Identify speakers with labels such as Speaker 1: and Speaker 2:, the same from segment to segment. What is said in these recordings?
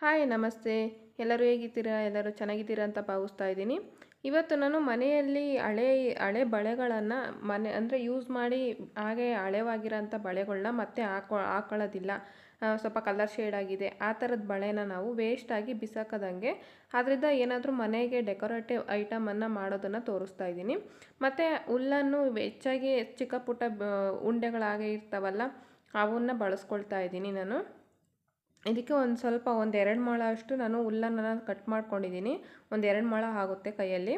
Speaker 1: Hi, ನಮಸ್ತೆ. ಎಲ್ಲರೂ ಹೇಗಿದ್ದೀರಾ? ಎಲ್ಲರೂ ಚೆನ್ನಾಗಿದ್ದೀರಾ ಅಂತ ಭಾವಿಸ್ತಾ ಇದ್ದೀನಿ. ಇವತ್ತು ನಾನು ಮನೆಯಲ್ಲಿ ಹಳೆ ಹಳೆ ಬಳೆಗಳನ್ನು ಮನೆ, ಅಂದರೆ ಯೂಸ್ ಮಾಡಿ ಹಾಗೆ ಹಳೆವಾಗಿರೋಂಥ ಬಳೆಗಳನ್ನ ಮತ್ತೆ ಹಾಕೊ, ಹಾಕೊಳ್ಳೋದಿಲ್ಲ. ಸ್ವಲ್ಪ ಕಲರ್ ಶೇಡ್ ಆಗಿದೆ. ಆ ಥರದ ಬಳೆನ ನಾವು ವೇಸ್ಟಾಗಿ ಬಿಸಾಕದಂಗೆ ಅದರಿಂದ ಏನಾದರೂ ಮನೆಗೆ ಡೆಕೋರೇಟಿವ್ ಐಟಮನ್ನು ಮಾಡೋದನ್ನು ತೋರಿಸ್ತಾ ಇದ್ದೀನಿ. ಮತ್ತು ಹುಲ್ಲನ್ನು ಹೆಚ್ಚಾಗಿ ಚಿಕ್ಕ ಪುಟ್ಟ ಉಂಡೆಗಳಾಗೆ ಇರ್ತಾವಲ್ಲ, ಅವನ್ನ ಬಳಸ್ಕೊಳ್ತಾ ಇದ್ದೀನಿ ನಾನು. ಇದಕ್ಕೆ ಒಂದು ಸ್ವಲ್ಪ ಒಂದು ಎರಡು ಮೊಳ ಅಷ್ಟು ನಾನು ಹುಲ್ಲನ್ನು ಕಟ್ ಮಾಡ್ಕೊಂಡಿದ್ದೀನಿ. ಒಂದು ಎರಡು ಮೊಳ ಆಗುತ್ತೆ ಕೈಯಲ್ಲಿ.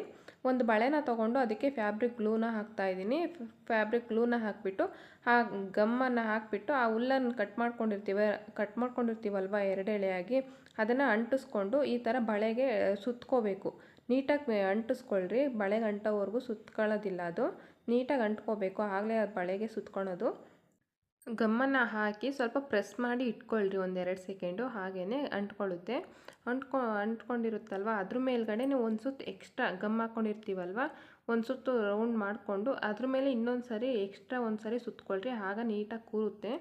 Speaker 1: ಒಂದು ಬಳೆನ ತೊಗೊಂಡು ಅದಕ್ಕೆ ಫ್ಯಾಬ್ರಿಕ್ ಗ್ಲೂನ ಹಾಕ್ತಾ ಇದ್ದೀನಿ. ಫ್ಯಾಬ್ರಿಕ್ ಗ್ಲೂನ ಹಾಕಿಬಿಟ್ಟು, ಆ ಗಮ್ಮನ್ನು ಹಾಕಿಬಿಟ್ಟು ಆ ಹುಲ್ಲನ್ನು ಕಟ್ ಮಾಡ್ಕೊಂಡಿರ್ತೀವ, ಕಟ್ ಮಾಡ್ಕೊಂಡಿರ್ತೀವಲ್ವ ಎರಡೆಳೆಯಾಗಿ, ಅದನ್ನು ಅಂಟಿಸ್ಕೊಂಡು ಈ ಥರ ಬಳೆಗೆ ಸುತ್ಕೋಬೇಕು. ನೀಟಾಗಿ ಅಂಟಿಸ್ಕೊಳ್ರಿ. ಬಳೆಗೆ ಅಂಟೋವರೆಗೂ ಸುತ್ಕೊಳ್ಳೋದಿಲ್ಲ ಅದು. ನೀಟಾಗಿ ಅಂಟ್ಕೋಬೇಕು. ಆಗಲೇ ಅದು ಬಳೆಗೆ ಸುತ್ಕೊಳೋದು. ಗಮ್ಮನ್ನು ಹಾಕಿ ಸ್ವಲ್ಪ ಪ್ರೆಸ್ ಮಾಡಿ ಇಟ್ಕೊಳ್ರಿ ಒಂದೆರಡು ಸೆಕೆಂಡು ಹಾಗೇ ಅಂಟ್ಕೊಳ್ಳುತ್ತೆ. ಅಂಟ್ಕೊ, ಅಂಟ್ಕೊಂಡಿರುತ್ತಲ್ವ? ಅದ್ರ ಮೇಲ್ಗಡೆ ನೀವು ಒಂದು ಸುತ್ತು ಎಕ್ಸ್ಟ್ರಾ ಗಮ್ ಹಾಕ್ಕೊಂಡಿರ್ತೀವಲ್ವ ಒಂದು ಸುತ್ತು ರೌಂಡ್ ಮಾಡಿಕೊಂಡು ಅದ್ರ ಮೇಲೆ ಇನ್ನೊಂದು ಸರಿ ಎಕ್ಸ್ಟ್ರಾ ಒಂದು ಸರಿ ಸುತ್ತಕೊಳ್ರಿ ಆಗ ನೀಟಾಗಿ ಕೂರುತ್ತೆ.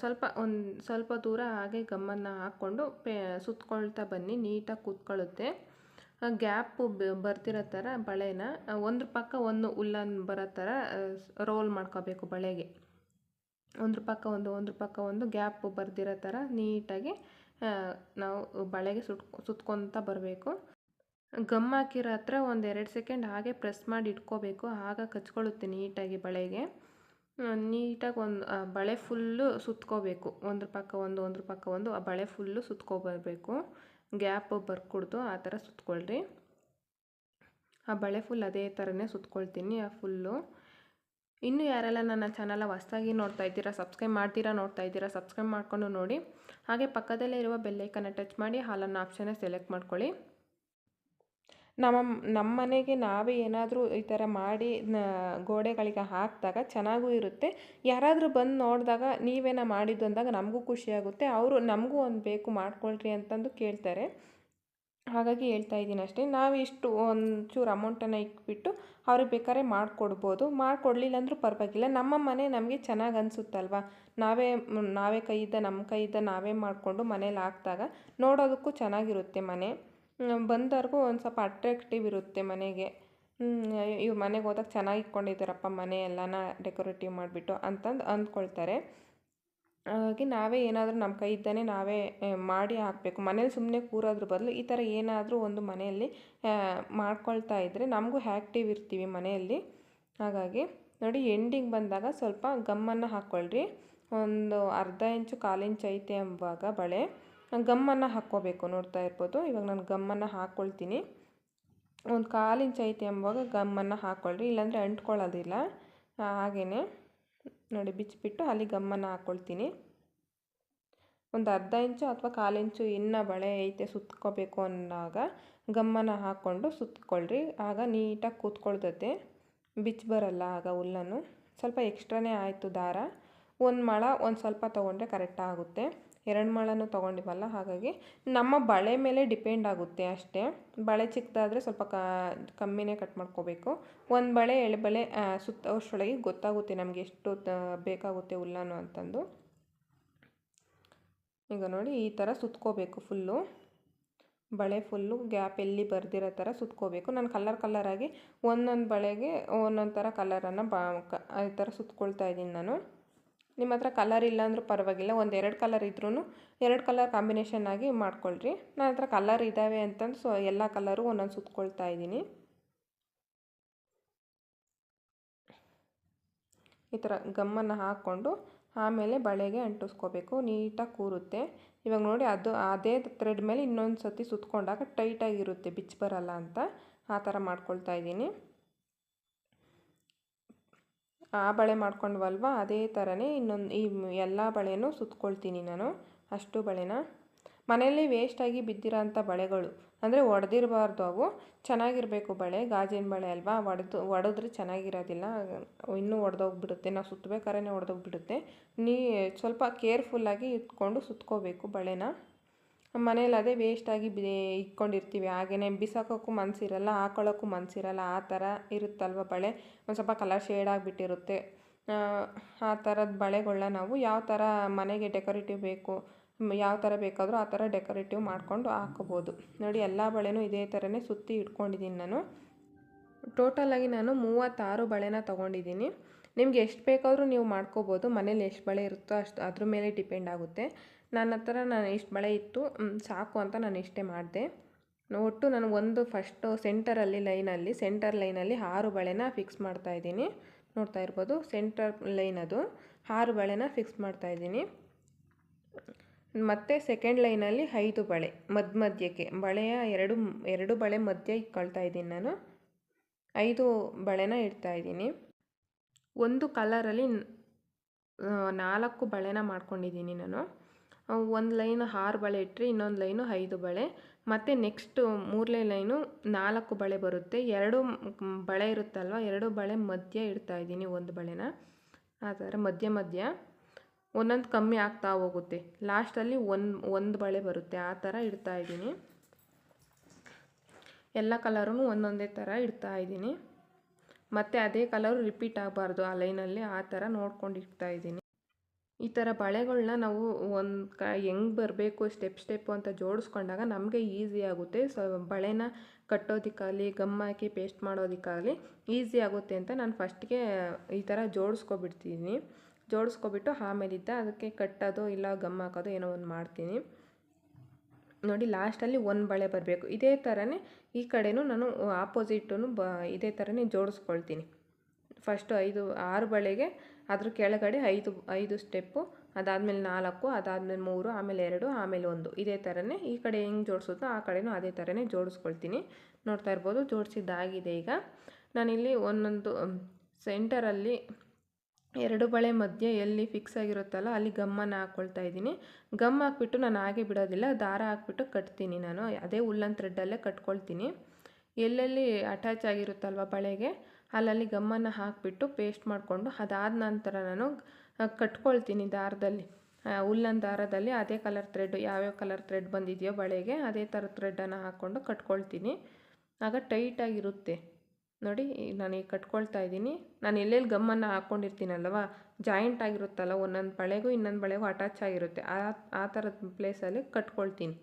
Speaker 1: ಸ್ವಲ್ಪ ಒಂದು, ಸ್ವಲ್ಪ ದೂರ ಹಾಗೆ ಗಮ್ಮನ್ನು ಹಾಕ್ಕೊಂಡು ಪೇ ಸುತ್ತಕೊಳ್ತಾ ಬನ್ನಿ, ನೀಟಾಗಿ ಕೂತ್ಕೊಳ್ಳುತ್ತೆ. ಗ್ಯಾಪು ಬರ್ತಿರೋ ಥರ ಬಳೆನ ಒಂದ್ರ ಪಕ್ಕ ಒಂದು ಉಲ್ಲನ್ ಬರೋ ಥರ ರೋಲ್ ಮಾಡ್ಕೋಬೇಕು ಬಳೆಗೆ. ಒಂದ್ರ ಪಕ್ಕ ಒಂದು ಒಂದ್ರ ಪಕ್ಕ ಒಂದು ಗ್ಯಾಪ್ ಬರ್ದಿರೋ ಥರ ನೀಟಾಗಿ ನಾವು ಬಳೆಗೆ ಸುಟ್, ಸುತ್ಕೊತ ಬರಬೇಕು. ಗಮ್ ಹಾಕಿರೋ ಹತ್ರ ಒಂದು ಎರಡು ಸೆಕೆಂಡ್ ಹಾಗೆ ಪ್ರೆಸ್ ಮಾಡಿ ಇಟ್ಕೋಬೇಕು. ಆಗ ಕಚ್ಕೊಳ್ಳುತ್ತೆ ನೀಟಾಗಿ ಬಳೆಗೆ. ನೀಟಾಗಿ ಒಂದು ಬಳೆ ಫುಲ್ಲು ಸುತ್ಕೋಬೇಕು. ಒಂದ್ರ ಪಕ್ಕ ಒಂದು ಒಂದ್ರ ಪಕ್ಕ ಒಂದು, ಆ ಬಳೆ ಫುಲ್ಲು ಸುತ್ಕೊಬರ್ಬೇಕು. ಗ್ಯಾಪ್ ಬರ್ಕೊಡ್ದು ಆ ಥರ ಸುತ್ಕೊಳ್ರಿ. ಆ ಬಳೆ ಫುಲ್ ಅದೇ ಥರನೇ ಸುತ್ಕೊಳ್ತೀನಿ, ಆ ಫುಲ್ಲು. ಇನ್ನು ಯಾರೆಲ್ಲ ನನ್ನ ಚಾನಲ ಹೊಸ್ದಾಗಿ ನೋಡ್ತಾ ಇದ್ದೀರಾ, ಸಬ್ಸ್ಕ್ರೈಬ್ ಮಾಡ್ತೀರಾ, ನೋಡ್ತಾ ಇದ್ದೀರಾ, ಸಬ್ಸ್ಕ್ರೈಬ್ ಮಾಡ್ಕೊಂಡು ನೋಡಿ. ಹಾಗೆ ಪಕ್ಕದಲ್ಲೇ ಇರುವ ಬೆಲ್ಲೈಕನ್ನ ಟಚ್ ಮಾಡಿ ಹಾಲನ್ನು ಆಪ್ಷನ್ನ ಸೆಲೆಕ್ಟ್ ಮಾಡ್ಕೊಳ್ಳಿ. ನಮ್ಮ ನಮ್ಮ ಮನೆಗೆ ನಾವೇ ಏನಾದರೂ ಈ ಥರ ಮಾಡಿ ಗೋಡೆಗಳಿಗೆ ಹಾಕಿದಾಗ ಚೆನ್ನಾಗೂ ಇರುತ್ತೆ. ಯಾರಾದರೂ ಬಂದು ನೋಡಿದಾಗ ನೀವೇನ ಮಾಡಿದ್ದು ಅಂದಾಗ ನಮಗೂ ಖುಷಿಯಾಗುತ್ತೆ ಅವರು ನಮಗೂ ಒಂದು ಬೇಕು ಮಾಡ್ಕೊಳ್ರಿ ಅಂತಂದು ಕೇಳ್ತಾರೆ. ಹಾಗಾಗಿ ಹೇಳ್ತಾ ಇದ್ದೀನಿ ಅಷ್ಟೇ. ನಾವು ಇಷ್ಟು ಒಂಚೂರು ಅಮೌಂಟನ್ನು ಇಟ್ಬಿಟ್ಟು ಅವ್ರಿಗೆ ಬೇಕಾದ್ರೆ ಮಾಡಿಕೊಡ್ಬೋದು. ಮಾಡಿಕೊಡ್ಲಿಲ್ಲ ಅಂದರೂ ಪರವಾಗಿಲ್ಲ. ನಮ್ಮ ಮನೆ ನಮಗೆ ಚೆನ್ನಾಗಿ ಅನಿಸುತ್ತಲ್ವ? ನಾವೇ ನಾವೇ ಕೈಯಿಂದ ನಮ್ಮ ಕೈಯಿಂದ ನಾವೇ ಮಾಡಿಕೊಂಡು ಮನೇಲಿ ಹಾಕಿದಾಗ ನೋಡೋದಕ್ಕೂ ಚೆನ್ನಾಗಿರುತ್ತೆ ಮನೆ. ಬಂದವ್ರಿಗೂ ಒಂದು ಸ್ವಲ್ಪ ಅಟ್ರಾಕ್ಟಿವ್ ಇರುತ್ತೆ ಮನೆಗೆ. ಇವ್ರು ಮನೆಗೆ ಹೋದಾಗ ಚೆನ್ನಾಗಿ ಇಟ್ಕೊಂಡಿದ್ದಾರಪ್ಪ ಮನೆ ಎಲ್ಲನ ಡೆಕೋರೇಟಿವ್ ಮಾಡಿಬಿಟ್ಟು ಅಂತಂದು ಅಂದ್ಕೊಳ್ತಾರೆ. ಹಾಗಾಗಿ ನಾವೇ ಏನಾದರೂ ನಮ್ಮ ಕೈಯಿಂದನೇ ನಾವೇ ಮಾಡಿ ಹಾಕಬೇಕು. ಮನೇಲಿ ಸುಮ್ಮನೆ ಕೂರೋದ್ರ ಬದಲು ಈ ಥರ ಏನಾದರೂ ಒಂದು ಮನೆಯಲ್ಲಿ ಮಾಡ್ಕೊಳ್ತಾ ಇದ್ದರೆ ನಮಗೂ ಆ್ಯಕ್ಟಿವ್ ಇರ್ತೀವಿ ಮನೆಯಲ್ಲಿ. ಹಾಗಾಗಿ ನೋಡಿ, ಎಂಡಿಂಗ್ ಬಂದಾಗ ಸ್ವಲ್ಪ ಗಮ್ಮನ್ನು ಹಾಕ್ಕೊಳ್ರಿ. ಒಂದು ಅರ್ಧ ಇಂಚು ಕಾಲು ಇಂಚು ಐತೆ ಎಂಬಾಗ ಬಳೆ. ಗಮ್ಮನ್ನು ಹಾಕ್ಕೋಬೇಕು ನೋಡ್ತಾ ಇರ್ಬೋದು. ಇವಾಗ ನಾನು ಗಮ್ಮನ್ನು ಹಾಕ್ಕೊಳ್ತೀನಿ. ಒಂದು ಕಾಲು ಇಂಚು ಐತೆ ಎಂಬಾಗ ಗಮ್ಮನ್ನು ಹಾಕ್ಕೊಳ್ರಿ. ಇಲ್ಲಾಂದರೆ ಅಂಟ್ಕೊಳ್ಳೋದಿಲ್ಲ. ಹಾಗೆಯೇ ನೋಡಿ ಬಿಚ್ಚಿಬಿಟ್ಟು ಅಲ್ಲಿ ಗಮ್ಮನ್ನು ಹಾಕ್ಕೊಳ್ತೀನಿ ಒಂದು ಅರ್ಧ ಇಂಚು ಅಥವಾ ಕಾಲು ಇಂಚು ಇನ್ನು ಬಳೆ ಐತೆ ಸುತ್ಕೋಬೇಕು ಅಂದಾಗ ಗಮ್ಮನ ಹಾಕ್ಕೊಂಡು ಸುತ್ಕೊಳ್ರಿ. ಆಗ ನೀಟಾಗಿ ಕೂತ್ಕೊಳ್ತೈತೆ. ಬಿಚ್ಚಿ ಬರಲ್ಲ ಆಗ ಹುಲ್ಲನ್ನು. ಸ್ವಲ್ಪ ಎಕ್ಸ್ಟ್ರಾನೇ ಆಯಿತು ದಾರ. ಒಂದು ಮೊಳ ಒಂದು ಸ್ವಲ್ಪ ತೊಗೊಂಡ್ರೆ ಕರೆಕ್ಟ್ ಆಗುತ್ತೆ ಎರಡು ಮಾಳನೂ ತೊಗೊಂಡಿವಲ್ಲ, ಹಾಗಾಗಿ ನಮ್ಮ ಬಳೆ ಮೇಲೆ ಡಿಪೆಂಡ್ ಆಗುತ್ತೆ ಅಷ್ಟೇ. ಬಳೆ ಚಿಕ್ಕದಾದರೆ ಸ್ವಲ್ಪ ಕಮ್ಮಿನೇ ಕಟ್ ಮಾಡ್ಕೋಬೇಕು. ಒಂದು ಬಳೆ ಎಳೆ ಬಳೆ ಸುತ್ತ ಸುತ್ತೋಷ್ರೊಳಗೆ ಗೊತ್ತಾಗುತ್ತೆ ನಮಗೆ ಎಷ್ಟು ಬೇಕಾಗುತ್ತೆ ಉಲ್ಲಾನು ಅಂತಂದು. ಈಗ ನೋಡಿ, ಈ ಥರ ಸುತ್ಕೋಬೇಕು ಫುಲ್ಲು. ಬಳೆ ಫುಲ್ಲು ಗ್ಯಾಪ್ ಎಲ್ಲಿ ಬರ್ದಿರೋ ಥರ ಸುತ್ಕೋಬೇಕು. ನಾನು ಕಲರ್ ಕಲರಾಗಿ ಒಂದೊಂದು ಬಳೆಗೆ ಒಂದೊಂದು ಥರ ಕಲರನ್ನು ಬಾ ಈ ಥರ ಸುತ್ಕೊಳ್ತಾ ಇದ್ದೀನಿ ನಾನು. ನಿಮ್ಮ ಹತ್ರ ಕಲರ್ ಇಲ್ಲ ಅಂದರೂ ಪರವಾಗಿಲ್ಲ, ಒಂದು ಎರಡು ಕಲರ್ ಇದ್ರೂ ಎರಡು ಕಲರ್ ಕಾಂಬಿನೇಷನ್ ಆಗಿ ಮಾಡ್ಕೊಳ್ರಿ. ನನ್ನ ಹತ್ರ ಕಲರ್ ಇದ್ದಾವೆ ಅಂತಂದು ಸೊ ಎಲ್ಲ ಕಲರು ಒಂದೊಂದು ಸುತ್ಕೊಳ್ತಾ ಇದ್ದೀನಿ. ಈ ಥರ ಗಮ್ಮನ್ನು ಹಾಕ್ಕೊಂಡು ಆಮೇಲೆ ಬಳೆಗೆ ಅಂಟಿಸ್ಕೋಬೇಕು, ನೀಟಾಗಿ ಕೂರುತ್ತೆ. ಇವಾಗ ನೋಡಿ ಅದು ಅದೇ ಥ್ರೆಡ್ ಮೇಲೆ ಇನ್ನೊಂದು ಸತಿ ಸುತ್ಕೊಂಡಾಗ ಟೈಟಾಗಿರುತ್ತೆ ಬಿಚ್ಚಿ ಬರಲ್ಲ ಅಂತ. ಆ ಥರ ಮಾಡ್ಕೊಳ್ತಾ ಇದ್ದೀನಿ. ಆ ಬಳೆ ಮಾಡ್ಕೊಂಡ್ವಲ್ವ? ಅದೇ ಥರನೇ ಇನ್ನೊಂದು ಈ ಎಲ್ಲ ಬಳೆನೂ ಸುತ್ಕೊಳ್ತೀನಿ ನಾನು, ಅಷ್ಟು ಬಳೆನ. ಮನೆಯಲ್ಲಿ ವೇಸ್ಟಾಗಿ ಬಿದ್ದಿರೋ ಅಂಥ ಬಳೆಗಳು, ಅಂದರೆ ಒಡೆದಿರಬಾರ್ದು ಅವು. ಚೆನ್ನಾಗಿರಬೇಕು ಬಳೆ, ಗಾಜಿನ ಬಳೆ ಅಲ್ವಾ? ಒಡೆದು, ಒಡೆದ್ರೆ ಚೆನ್ನಾಗಿರೋದಿಲ್ಲ. ಇನ್ನೂ ಒಡೆದೋಗ್ಬಿಡುತ್ತೆ. ನಾವು ಸುತ್ತಬೇಕಾದ್ರೆ ಒಡೆದೋಗ್ಬಿಡುತ್ತೆ. ನೀ ಸ್ವಲ್ಪ ಕೇರ್ಫುಲ್ಲಾಗಿ ಇಟ್ಕೊಂಡು ಸುತ್ಕೋಬೇಕು ಬಳೆನ. ಮನೇಲಿ ಅದೇ ವೇಸ್ಟಾಗಿ ಬಿ, ಇಟ್ಕೊಂಡಿರ್ತೀವಿ. ಹಾಗೆಯೇ ಬಿಸಾಕೋಕ್ಕೂ ಮನಸ್ಸಿರಲ್ಲ ಹಾಕೊಳ್ಳೋಕ್ಕೂ ಮನಸ್ಸಿರಲ್ಲ ಆ ಥರ ಇರುತ್ತಲ್ವ ಬಳೆ? ಒಂದು ಸ್ವಲ್ಪ ಕಲರ್ ಶೇಡ್ ಆಗಿಬಿಟ್ಟಿರುತ್ತೆ. ಆ ಥರದ ಬಳೆಗಳನ್ನ ನಾವು ಯಾವ ಥರ ಮನೆಗೆ ಡೆಕೋರೇಟಿವ್ ಬೇಕು, ಯಾವ ಥರ ಬೇಕಾದರೂ ಆ ಥರ ಡೆಕೋರೇಟಿವ್ ಮಾಡಿಕೊಂಡು ಹಾಕೋಬೋದು. ನೋಡಿ, ಎಲ್ಲ ಬಳೆನೂ ಇದೇ ಥರನೇ ಸುತ್ತಿ ಇಟ್ಕೊಂಡಿದ್ದೀನಿ ನಾನು. ಟೋಟಲಾಗಿ ನಾನು ಮೂವತ್ತಾರು ಬಳೆನ ತೊಗೊಂಡಿದ್ದೀನಿ ನಿಮ್ಗೆ ಎಷ್ಟು ಬೇಕಾದರೂ ನೀವು ಮಾಡ್ಕೋಬೋದು. ಮನೇಲಿ ಎಷ್ಟು ಬಳೆ ಇರುತ್ತೋ ಅಷ್ಟು, ಅದ್ರ ಮೇಲೆ ಡಿಪೆಂಡ್ ಆಗುತ್ತೆ. ನನ್ನ ಹತ್ರ ನಾನು ಇಷ್ಟು ಬಳೆ ಇತ್ತು ಸಾಕು ಅಂತ ನಾನು ಇಷ್ಟೇ ಮಾಡಿದೆ. ಒಟ್ಟು ನಾನು ಒಂದು ಫಸ್ಟು ಸೆಂಟರಲ್ಲಿ ಲೈನಲ್ಲಿ ಸೆಂಟರ್ ಲೈನಲ್ಲಿ ಆರು ಬಳೆನ ಫಿಕ್ಸ್ ಮಾಡ್ತಾ ಇದ್ದೀನಿ. ನೋಡ್ತಾ ಇರ್ಬೋದು ಸೆಂಟರ್ ಲೈನ್ ಅದು. ಆರು ಬಳೆನ ಫಿಕ್ಸ್ ಮಾಡ್ತಾ ಇದ್ದೀನಿ. ಮತ್ತು ಸೆಕೆಂಡ್ ಲೈನಲ್ಲಿ ಐದು ಬಳೆ ಮಧ್ಯ ಮಧ್ಯಕ್ಕೆ. ಬಳೆಯ ಎರಡು ಎರಡು ಬಳೆ ಮಧ್ಯ ಇಟ್ಕೊಳ್ತಾ ಇದ್ದೀನಿ ನಾನು. ಐದು ಬಳೆನ ಇಡ್ತಾ ಇದ್ದೀನಿ. ಒಂದು ಕಲರಲ್ಲಿ ನಾಲ್ಕು ಬಳೆನ ಮಾಡ್ಕೊಂಡಿದ್ದೀನಿ ನಾನು. ಒಂದು ಲೈನ್ ಆರು ಬಳೆ ಇಟ್ಟರೆ ಇನ್ನೊಂದು ಲೈನು ಐದು ಬಳೆ. ಮತ್ತು ನೆಕ್ಸ್ಟು ಮೂರನೇ ಲೈನು ನಾಲ್ಕು ಬಳೆ ಬರುತ್ತೆ. ಎರಡು ಬಳೆ ಇರುತ್ತಲ್ವ? ಎರಡು ಬಳೆ ಮಧ್ಯ ಇಡ್ತಾ ಇದ್ದೀನಿ ಒಂದು ಬಳೆನ. ಆ ಥರ ಮಧ್ಯ ಮಧ್ಯ. ಒಂದೊಂದು ಕಮ್ಮಿ ಆಗ್ತಾ ಹೋಗುತ್ತೆ. ಲಾಸ್ಟಲ್ಲಿ ಒಂದು ಒಂದು ಬಳೆ ಬರುತ್ತೆ. ಆ ಥರ ಇಡ್ತಾ ಇದ್ದೀನಿ. ಎಲ್ಲ ಕಲರೂ ಒಂದೊಂದೇ ಥರ ಇಡ್ತಾ ಇದ್ದೀನಿ. ಮತ್ತು ಅದೇ ಕಲರು ರಿಪೀಟ್ ಆಗಬಾರ್ದು ಆ ಲೈನಲ್ಲಿ. ಆ ಥರ ನೋಡ್ಕೊಂಡು ಇಡ್ತಾ ಇದ್ದೀನಿ. ಈ ಥರ ಬಳೆಗಳನ್ನ ನಾವು ಒಂದು ಕ ಹೆಂಗೆ ಬರಬೇಕು, ಸ್ಟೆಪ್ ಸ್ಟೆಪ್ಪು ಅಂತ ಜೋಡಿಸ್ಕೊಂಡಾಗ ನಮಗೆ ಈಸಿ ಆಗುತ್ತೆ. ಸೊ ಬಳೆನ ಕಟ್ಟೋದಕ್ಕಾಗಲಿ, ಗಮ್ ಹಾಕಿ ಪೇಸ್ಟ್ ಮಾಡೋದಕ್ಕಾಗಲಿ ಈಸಿ ಆಗುತ್ತೆ ಅಂತ ನಾನು ಫಸ್ಟ್ಗೆ ಈ ಥರ ಜೋಡಿಸ್ಕೊಬಿಡ್ತೀನಿ. ಜೋಡಿಸ್ಕೊಬಿಟ್ಟು ಆಮೇಲಿದ್ದ ಅದಕ್ಕೆ ಕಟ್ಟೋದು ಇಲ್ಲ ಗಮ್ ಹಾಕೋದು ಏನೋ ಒಂದು ಮಾಡ್ತೀನಿ. ನೋಡಿ, ಲಾಸ್ಟಲ್ಲಿ ಒಂದು ಬಳೆ ಬರಬೇಕು. ಇದೇ ಥರನೇ ಈ ಕಡೆನೂ ನಾನು ಆಪೋಸಿಟೂ ಬ, ಇದೇ ಥರನೇ ಜೋಡಿಸ್ಕೊಳ್ತೀನಿ. ಫಸ್ಟು ಐದು, ಆರು ಬಳೆಗೆ ಅದ್ರ ಕೆಳಗಡೆ ಐದು ಐದು ಸ್ಟೆಪ್ಪು ಅದಾದಮೇಲೆ ನಾಲ್ಕು, ಅದಾದಮೇಲೆ ಮೂರು, ಆಮೇಲೆ ಎರಡು, ಆಮೇಲೆ ಒಂದು. ಇದೇ ಥರನೇ ಈ ಕಡೆ ಹೆಂಗೆ ಜೋಡಿಸುತ್ತೋ ಆ ಕಡೆನೂ ಅದೇ ಥರನೇ ಜೋಡಿಸ್ಕೊಳ್ತೀನಿ. ನೋಡ್ತಾ ಇರ್ಬೋದು, ಜೋಡಿಸಿದ್ದಾಗಿದೆ ಈಗ. ನಾನಿಲ್ಲಿ ಒಂದೊಂದು ಸೆಂಟರಲ್ಲಿ ಎರಡು ಬಳೆ ಮಧ್ಯೆ ಎಲ್ಲಿ ಫಿಕ್ಸ್ ಆಗಿರುತ್ತಲ್ಲ ಅಲ್ಲಿ ಗಮ್ಮನ್ನು ಹಾಕ್ಕೊಳ್ತಾ ಇದ್ದೀನಿ. ಗಮ್ ಹಾಕ್ಬಿಟ್ಟು ನಾನು ಹಾಗೆ ಬಿಡೋದಿಲ್ಲ, ದಾರ ಹಾಕ್ಬಿಟ್ಟು ಕಟ್ತೀನಿ ನಾನು. ಅದೇ ಉಲ್ಲನ್ ಥ್ರೆಡ್ಡಲ್ಲೇ ಕಟ್ಕೊಳ್ತೀನಿ. ಎಲ್ಲೆಲ್ಲಿ ಅಟ್ಯಾಚ್ ಆಗಿರುತ್ತಲ್ವ ಬಳೆಗೆ ಅಲ್ಲಲ್ಲಿ ಗಮ್ಮನ್ನು ಹಾಕಿಬಿಟ್ಟು ಪೇಸ್ಟ್ ಮಾಡಿಕೊಂಡು ಅದಾದ ನಂತರ ನಾನು ಕಟ್ಕೊಳ್ತೀನಿ ದಾರದಲ್ಲಿ. ಉಲ್ಲನ್ ದಾರದಲ್ಲಿ ಅದೇ ಕಲರ್ ಥ್ರೆಡ್ ಯಾವ್ಯಾವ ಕಲರ್ ಥ್ರೆಡ್ ಬಂದಿದೆಯೋ ಬಳೆಗೆ ಅದೇ ಥರ ಥ್ರೆಡನ್ನು ಹಾಕ್ಕೊಂಡು ಕಟ್ಕೊಳ್ತೀನಿ. ಆಗ ಟೈಟಾಗಿರುತ್ತೆ ನೋಡಿ ನಾನು ಈಗ ಕಟ್ಕೊಳ್ತಾ ಇದ್ದೀನಿ. ನಾನು ಎಲ್ಲೆಲ್ಲಿ ಗಮ್ಮನ್ನು ಹಾಕ್ಕೊಂಡಿರ್ತೀನಲ್ವ ಜಾಯಿಂಟ್ ಆಗಿರುತ್ತಲ್ಲ ಒಂದೊಂದು ಬಳೆಗೂ ಇನ್ನೊಂದು ಬಳೆಗೂ ಅಟ್ಯಾಚ್ ಆಗಿರುತ್ತೆ. ಆ ಆ ಥರದ ಪ್ಲೇಸಲ್ಲಿ ಕಟ್ಕೊಳ್ತೀನಿ.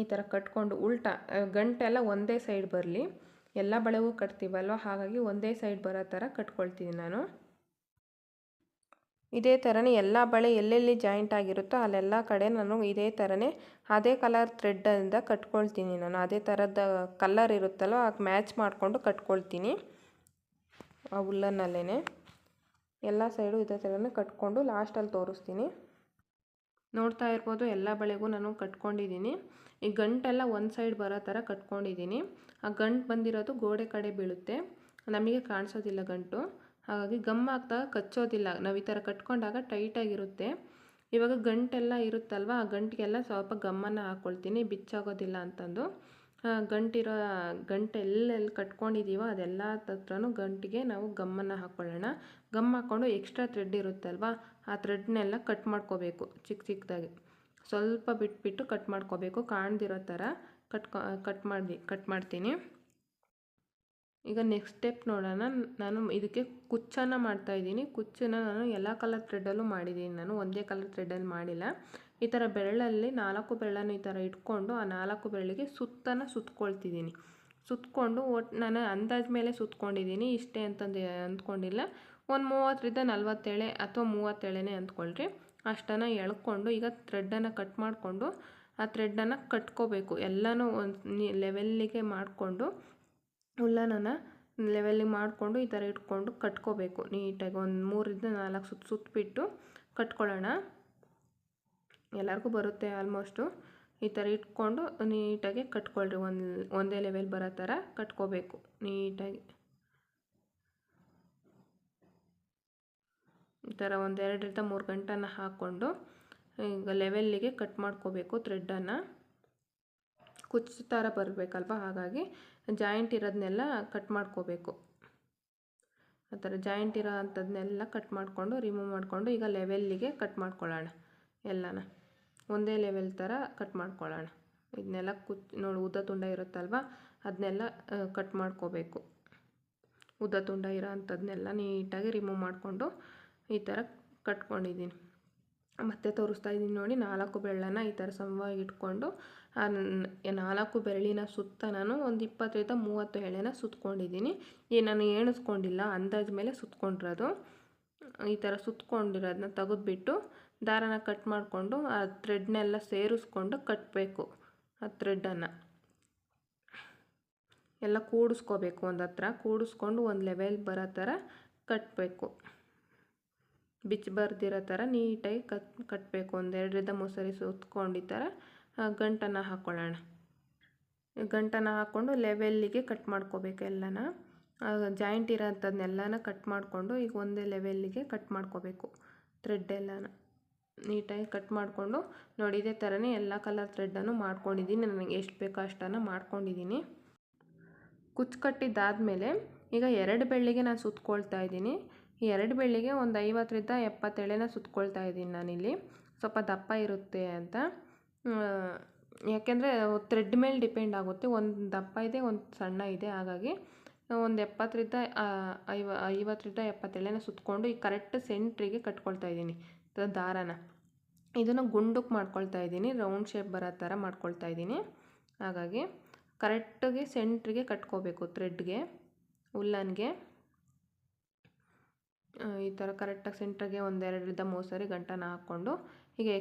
Speaker 1: ಈ ಥರ ಕಟ್ಕೊಂಡು ಉಲ್ಟಾ ಗಂಟೆಲ್ಲ ಒಂದೇ ಸೈಡ್ ಬರಲಿ. ಎಲ್ಲ ಬಳೆಗೂ ಕಟ್ತೀವಲ್ವ? ಹಾಗಾಗಿ ಒಂದೇ ಸೈಡ್ ಬರೋ ಥರ ಕಟ್ಕೊಳ್ತೀನಿ ನಾನು. ಇದೇ ಥರನೇ ಎಲ್ಲ ಬಳೆ ಎಲ್ಲೆಲ್ಲಿ ಜಾಯಿಂಟ್ ಆಗಿರುತ್ತೋ ಅಲ್ಲೆಲ್ಲ ಕಡೆ ನಾನು ಇದೇ ಥರನೇ ಅದೇ ಕಲರ್ ಥ್ರೆಡ್ಡಿಂದ ಕಟ್ಕೊಳ್ತೀನಿ ನಾನು. ಅದೇ ಥರದ ಕಲರ್ ಇರುತ್ತಲ್ವ, ಆಗ ಮ್ಯಾಚ್ ಮಾಡಿಕೊಂಡು ಕಟ್ಕೊಳ್ತೀನಿ. ಆ ಉಲ್ಲನ್ನಲ್ಲೇ ಎಲ್ಲ ಸೈಡು ಇದೇ ಥರನೇ ಕಟ್ಕೊಂಡು ಲಾಸ್ಟಲ್ಲಿ ತೋರಿಸ್ತೀನಿ. ನೋಡ್ತಾ ಇರ್ಬೋದು, ಎಲ್ಲ ಬಳೆಗೂ ನಾನು ಕಟ್ಕೊಂಡಿದ್ದೀನಿ. ಈ ಗಂಟೆಲ್ಲ ಒಂದು ಸೈಡ್ ಬರೋ ಥರ ಕಟ್ಕೊಂಡಿದ್ದೀನಿ. ಆ ಗಂಟು ಬಂದಿರೋದು ಗೋಡೆ ಕಡೆ ಬೀಳುತ್ತೆ. ನಮಗೆ ಕಾಣಿಸೋದಿಲ್ಲ ಗಂಟು. ಹಾಗಾಗಿ ಗಮ್ ಹಾಕ್ದಾಗ ಕಚ್ಚೋದಿಲ್ಲ. ನಾವು ಈ ಥರ ಕಟ್ಕೊಂಡಾಗ ಟೈಟಾಗಿರುತ್ತೆ ಇವಾಗ ಗಂಟೆಲ್ಲ ಇರುತ್ತಲ್ವ? ಆ ಗಂಟಿಗೆಲ್ಲ ಸ್ವಲ್ಪ ಗಮ್ಮನ್ನು ಹಾಕ್ಕೊಳ್ತೀನಿ ಬಿಚ್ಚಾಗೋದಿಲ್ಲ ಅಂತಂದು. ಗಂಟಿರೋ ಗಂಟು ಎಲ್ಲೆಲ್ಲಿ ಕಟ್ಕೊಂಡಿದ್ದೀವೋ ಅದೆಲ್ಲ ಹತ್ರನೂ ಗಂಟಿಗೆ ನಾವು ಗಮ್ಮನ್ನು ಹಾಕ್ಕೊಳ್ಳೋಣ ಗಮ್ ಹಾಕ್ಕೊಂಡು ಎಕ್ಸ್ಟ್ರಾ ಥ್ರೆಡ್ ಇರುತ್ತಲ್ವ? ಆ ಥ್ರೆಡ್ನೆಲ್ಲ ಕಟ್ ಮಾಡ್ಕೋಬೇಕು ಚಿಕ್ಕ ಚಿಕ್ಕದಾಗಿ ಸ್ವಲ್ಪ ಬಿಟ್ಬಿಟ್ಟು ಕಟ್ ಮಾಡ್ಕೋಬೇಕು. ಕಾಣ್ದಿರೋ ಥರ ಕಟ್ಕೊ, ಕಟ್ ಮಾಡಿ ಕಟ್ ಮಾಡ್ತೀನಿ. ಈಗ ನೆಕ್ಸ್ಟ್ ಸ್ಟೆಪ್ ನೋಡೋಣ. ನಾನು ಇದಕ್ಕೆ ಕುಚ್ಚನ್ನು ಮಾಡ್ತಾಯಿದ್ದೀನಿ ಕುಚ್ಚನ್ನು ನಾನು ಎಲ್ಲ ಕಲರ್ ಥ್ರೆಡಲ್ಲೂ ಮಾಡಿದ್ದೀನಿ. ನಾನು ಒಂದೇ ಕಲರ್ ಥ್ರೆಡಲ್ಲಿ ಮಾಡಿಲ್ಲ. ಈ ಥರ ಬೆರಳಲ್ಲಿ ನಾಲ್ಕು ಬೆರಳನ್ನು ಈ ಥರ ಇಟ್ಕೊಂಡು ಆ ನಾಲ್ಕು ಬೆರಳಿಗೆ ಸುತ್ತನ ಸುತ್ತಕೊಳ್ತಿದ್ದೀನಿ ಸುತ್ತಕೊಂಡು ಒಟ್ಟು ನಾನು ಅಂದಾಜು ಮೇಲೆ ಸುತ್ತಕೊಂಡಿದ್ದೀನಿ ಇಷ್ಟೇ ಅಂತಂದು ಅಂದ್ಕೊಂಡಿಲ್ಲ. ಒಂದು ಮೂವತ್ತರಿಂದ ನಲ್ವತ್ತೇಳೆ ಅಥವಾ ಮೂವತ್ತೇಳೆನೇ ಅಂದ್ಕೊಳ್ರಿ. ಅಷ್ಟನ್ನು ಎಳ್ಕೊಂಡು ಈಗ ಥ್ರೆಡ್ಡನ್ನು ಕಟ್ ಮಾಡಿಕೊಂಡು ಆ ಥ್ರೆಡ್ಡನ್ನು ಕಟ್ಕೋಬೇಕು. ಎಲ್ಲನೂ ಒಂದು ಲೆವೆಲ್ಲಿಗೆ ಮಾಡಿಕೊಂಡು ಉಲ್ಲನನ್ನು ಲೆವೆಲ್ಲಿಗೆ ಮಾಡಿಕೊಂಡು ಈ ಥರ ಇಟ್ಕೊಂಡು ಕಟ್ಕೋಬೇಕು. ನೀಟಾಗಿ ಒಂದು ಮೂರಿಂದ ನಾಲ್ಕು ಸುತ್ತು ಸುತ್ತಬಿಟ್ಟು ಕಟ್ಕೊಳ್ಳೋಣ. ಎಲ್ಲರಿಗೂ ಬರುತ್ತೆ ಆಲ್ಮೋಸ್ಟು ಈ ಥರ ಇಟ್ಕೊಂಡು ನೀಟಾಗಿ ಕಟ್ಕೊಳ್ರಿ. ಒಂದು, ಒಂದೇ ಲೆವೆಲ್ ಬರೋ ಥರ ಕಟ್ಕೋಬೇಕು. ನೀಟಾಗಿ. ಈ ಥರ ಒಂದೆರಡರಿಂದ ಮೂರು ಗಂಟನ್ನು ಹಾಕ್ಕೊಂಡು ಈಗ ಲೆವೆಲ್ಲಿಗೆ ಕಟ್ ಮಾಡ್ಕೋಬೇಕು ಥ್ರೆಡ್ಡನ್ನು ಕುಚ್ಚು ಥರ ಬರಬೇಕಲ್ವ? ಹಾಗಾಗಿ ಜಾಯಿಂಟ್ ಇರೋದನ್ನೆಲ್ಲ ಕಟ್ ಮಾಡ್ಕೋಬೇಕು. ಆ ಥರ ಜಾಯಿಂಟ್ ಇರೋ ಅಂಥದ್ದನ್ನೆಲ್ಲ ಕಟ್ ಮಾಡಿಕೊಂಡು ರಿಮೂವ್ ಮಾಡಿಕೊಂಡು ಈಗ ಲೆವೆಲ್ಲಿಗೆ ಕಟ್ ಮಾಡ್ಕೊಳ್ಳೋಣ ಎಲ್ಲನ. ಒಂದೇ ಲೆವೆಲ್ ಥರ ಕಟ್ ಮಾಡ್ಕೊಳ್ಳೋಣ. ಇದನ್ನೆಲ್ಲ ಕುಚ್, ನೋಡಿ ಉದ್ದ ತುಂಡ ಇರುತ್ತಲ್ವ? ಅದನ್ನೆಲ್ಲ ಕಟ್ ಮಾಡ್ಕೋಬೇಕು. ಉದ್ದ ತುಂಡ ಇರೋ ಅಂಥದ್ದನ್ನೆಲ್ಲ ನೀಟಾಗಿ ರಿಮೂವ್ ಮಾಡಿಕೊಂಡು ಈ ಥರ ಕಟ್ಕೊಂಡಿದ್ದೀನಿ. ಮತ್ತೆ ತೋರಿಸ್ತಾ ಇದ್ದೀನಿ ನೋಡಿ, ನಾಲ್ಕು ಬೆರಳನ್ನು ಈ ಥರ ಸಮವಾಗಿ ಇಟ್ಕೊಂಡು ನಾಲ್ಕು ಬೆರಳಿನ ಸುತ್ತ ನಾನು ಒಂದು ಇಪ್ಪತ್ತರಿಂದ ಮೂವತ್ತು ಎಳೆನ ಸುತ್ಕೊಂಡಿದ್ದೀನಿ. ಈ ನಾನು ಎಣಿಸ್ಕೊಂಡಿಲ್ಲ, ಅಂದಾಜು ಮೇಲೆ ಸುತ್ಕೊಂಡಿರೋದು. ಈ ಥರ ಸುತ್ಕೊಂಡಿರೋದನ್ನ ತೆಗೆದುಬಿಟ್ಟು ದಾರನ ಕಟ್ ಮಾಡಿಕೊಂಡು, ಆ ಥ್ರೆಡ್ನೆಲ್ಲ ಸೇರಿಸ್ಕೊಂಡು ಕಟ್ಟಬೇಕು ಆ ಥ್ರೆಡ್ಡನ್ನು. ಎಲ್ಲ ಕೂಡಿಸ್ಕೋಬೇಕು ಒಂದು ಹತ್ರ ಕೂಡಿಸ್ಕೊಂಡು ಒಂದು ಲೆವೆಲ್ ಬರೋ ಥರ ಕಟ್ಟಬೇಕು ಬಿಚ್ಚಿ ಬರ್ದಿರೋ ಥರ ನೀಟಾಗಿ ಕಟ್ ಕಟ್ಟಬೇಕು. ಒಂದೆರಡರಿಂದ ಮೊಸರಿ ಸರಿ ಸುತ್ಕೊಂಡು ಈ ಥರ ಗಂಟನ್ನು ಹಾಕ್ಕೊಳ್ಳೋಣ ಗಂಟನ್ನು ಹಾಕ್ಕೊಂಡು ಲೆವೆಲ್ಲಿಗೆ ಕಟ್ ಮಾಡ್ಕೋಬೇಕು ಎಲ್ಲನ. ಜಾಯಿಂಟ್ ಇರೋಂಥದ್ದನ್ನೆಲ್ಲನ ಕಟ್ ಮಾಡಿಕೊಂಡು ಈಗ ಒಂದೇ ಲೆವೆಲ್ಲಿಗೆ ಕಟ್ ಮಾಡ್ಕೋಬೇಕು ಥ್ರೆಡ್ ಎಲ್ಲನ. ನೀಟಾಗಿ ಕಟ್ ಮಾಡಿಕೊಂಡು, ನೋಡಿ, ಇದೇ ಥರನೇ ಎಲ್ಲ ಕಲರ್ ಥ್ರೆಡ್ಡನ್ನು ಮಾಡ್ಕೊಂಡಿದ್ದೀನಿ. ನನಗೆ ಎಷ್ಟು ಬೇಕೋ ಅಷ್ಟನ್ನು ಮಾಡ್ಕೊಂಡಿದ್ದೀನಿ. ಕುಚ್ಚು ಕಟ್ಟಿದ್ದಾದಮೇಲೆ ಈಗ ಎರಡು ಬೆಳ್ಳಿಗೆ ನಾನು ಸುತ್ಕೊಳ್ತಾ ಇದ್ದೀನಿ. ಎರಡು ಬೆಳ್ಳಿಗೆ ಒಂದು ಐವತ್ತರಿಂದ ಎಪ್ಪತ್ತೆಳೆನ ಸುತ್ಕೊಳ್ತಾ ಇದ್ದೀನಿ ನಾನಿಲ್ಲಿ. ಸ್ವಲ್ಪ ದಪ್ಪ ಇರುತ್ತೆ ಅಂತ. ಯಾಕೆಂದರೆ ಥ್ರೆಡ್ ಮೇಲೆ ಡಿಪೆಂಡ್ ಆಗುತ್ತೆ. ಒಂದು ದಪ್ಪ ಇದೆ, ಒಂದು ಸಣ್ಣ ಇದೆ. ಹಾಗಾಗಿ ಒಂದು ಎಪ್ಪತ್ತರಿಂದ ಐವ, ಐವತ್ತರಿಂದ ಎಪ್ಪತ್ತೆಳೆನ ಸುತ್ಕೊಂಡು ಈ ಕರೆಕ್ಟ್ ಸೆಂಟ್ರಿಗೆ ಕಟ್ಕೊಳ್ತಾ ಇದ್ದೀನಿ. ದಾರಾನ. ಇದನ್ನು ಗುಂಡಕ್ಕೆ ಮಾಡ್ಕೊಳ್ತಾ ಇದ್ದೀನಿ. ರೌಂಡ್ ಶೇಪ್ ಬರೋ ಥರ ಮಾಡ್ಕೊಳ್ತಾ ಇದ್ದೀನಿ. ಹಾಗಾಗಿ ಕರೆಕ್ಟಾಗಿ ಸೆಂಟ್ರಿಗೆ ಕಟ್ಕೋಬೇಕು ಥ್ರೆಡ್ಗೆ ಉಲ್ಲನ್ಗೆ. ಈ ಥರ ಕರೆಕ್ಟಾಗಿ ಸೆಂಟ್ರಿಗೆ ಒಂದೆರಡರಿಂದ ಮೂರು ಸರಿ ಗಂಟನ ಹಾಕ್ಕೊಂಡು, ಹೀಗೆ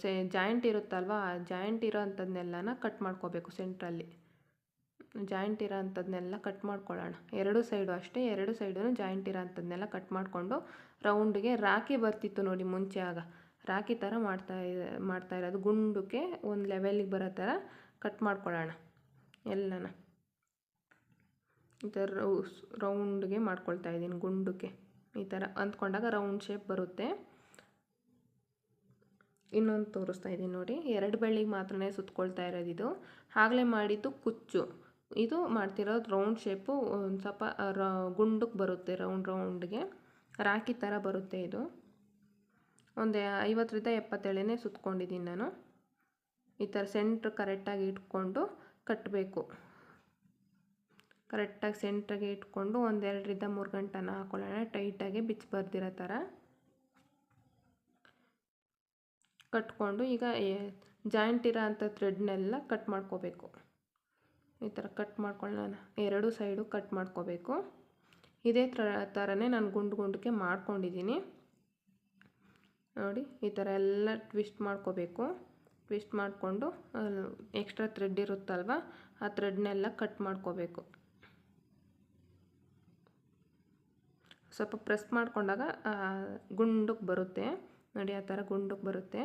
Speaker 1: ಸೆ ಜಾಯಿಂಟ್ ಇರುತ್ತಲ್ವ, ಆ ಜಾಯಿಂಟ್ ಇರೋ ಕಟ್ ಮಾಡ್ಕೋಬೇಕು ಸೆಂಟ್ರಲ್ಲಿ ಜಾಯಿಂಟ್ ಇರೋ ಅಂಥದ್ದನ್ನೆಲ್ಲ ಕಟ್ ಮಾಡ್ಕೊಳ್ಳೋಣ. ಎರಡು ಸೈಡು ಅಷ್ಟೇ, ಎರಡು ಸೈಡೂ ಜಾಯಿಂಟ್ ಇರೋ ಅಂಥದ್ದನ್ನೆಲ್ಲ ಕಟ್ ಮಾಡಿಕೊಂಡು ರೌಂಡ್ಗೆ ರಾಖಿ ಬರ್ತಿತ್ತು ನೋಡಿ ಮುಂಚೆ ಆಗ. ರಾಖಿ ಥರ ಮಾಡ್ತಾ ಮಾಡ್ತಾ ಇರೋದು. ಗುಂಡಕ್ಕೆ ಒಂದು ಲೆವೆಲಿಗೆ ಬರೋ ಥರ ಕಟ್ ಮಾಡ್ಕೊಳ್ಳೋಣ ಎಲ್ಲನ. ಈ ಥರ ರೌಂಡ್ಗೆ ಮಾಡ್ಕೊಳ್ತಾ ಇದ್ದೀನಿ ಗುಂಡಕ್ಕೆ. ಈ ಥರ ಅಂದ್ಕೊಂಡಾಗ ರೌಂಡ್ ಶೇಪ್ ಬರುತ್ತೆ. ಇನ್ನೊಂದು ತೋರಿಸ್ತಾ ಇದ್ದೀನಿ ನೋಡಿ. ಎರಡು ಬೆಳ್ಳಿಗೆ ಮಾತ್ರ ಸುತ್ತಕೊಳ್ತಾ ಇರೋದು ಇದು. ಆಗಲೇ ಮಾಡಿದ್ದು ಕುಚ್ಚು. ಇದು ಮಾಡ್ತಿರೋದು ರೌಂಡ್ ಶೇಪು ಒಂದು ಸ್ವಲ್ಪ ಗುಂಡಕ್ಕೆ ಬರುತ್ತೆ ರೌಂಡ್ ರೌಂಡ್ಗೆ ರಾಕಿ ಥರ ಬರುತ್ತೆ ಇದು. ಒಂದು ಐವತ್ತರಿಂದ ಎಪ್ಪತ್ತೇಳನೇ ಸುತ್ಕೊಂಡಿದ್ದೀನಿ ನಾನು. ಈ ಥರ ಸೆಂಟ್ರ್ ಕರೆಕ್ಟಾಗಿ ಇಟ್ಕೊಂಡು ಕಟ್ಟಬೇಕು ಕರೆಕ್ಟಾಗಿ ಸೆಂಟ್ರಿಗೆ ಇಟ್ಕೊಂಡು ಒಂದೆರಡರಿಂದ ಮೂರು ಗಂಟೆನ ಹಾಕೊಳ್ಳೋಣ. ಟೈಟಾಗಿ ಬಿಚ್ಚಿ ಬರ್ದಿರೋ ಥರ. ಕಟ್ಕೊಂಡು ಈಗ ಜಾಯಿಂಟ್ ಇರೋ ಅಂಥ ಥ್ರೆಡ್ನೆಲ್ಲ ಕಟ್ ಮಾಡ್ಕೋಬೇಕು. ಈ ಥರ ಕಟ್ ಮಾಡ್ಕೊಳ್ಳೋಣ. ಎರಡು ಸೈಡು ಕಟ್ ಮಾಡ್ಕೋಬೇಕು. ಇದೇ ಥರ, ಥರನೇ ನಾನು ಗುಂಡು ಗುಂಡಕ್ಕೆ ಮಾಡ್ಕೊಂಡಿದ್ದೀನಿ. ನೋಡಿ, ಈ ಥರ ಎಲ್ಲ ಟ್ವಿಸ್ಟ್ ಮಾಡ್ಕೋಬೇಕು. ಟ್ವಿಸ್ಟ್ ಮಾಡಿಕೊಂಡು ಎಕ್ಸ್ಟ್ರಾ ಥ್ರೆಡ್ ಇರುತ್ತಲ್ವ, ಆ ಥ್ರೆಡ್ನೆಲ್ಲ ಕಟ್ ಮಾಡ್ಕೋಬೇಕು. ಸ್ವಲ್ಪ ಪ್ರೆಸ್ ಮಾಡಿಕೊಂಡಾಗ ಗುಂಡಕ್ಕೆ ಬರುತ್ತೆ. ನೋಡಿ, ಆ ಥರ ಗುಂಡಕ್ಕೆ ಬರುತ್ತೆ.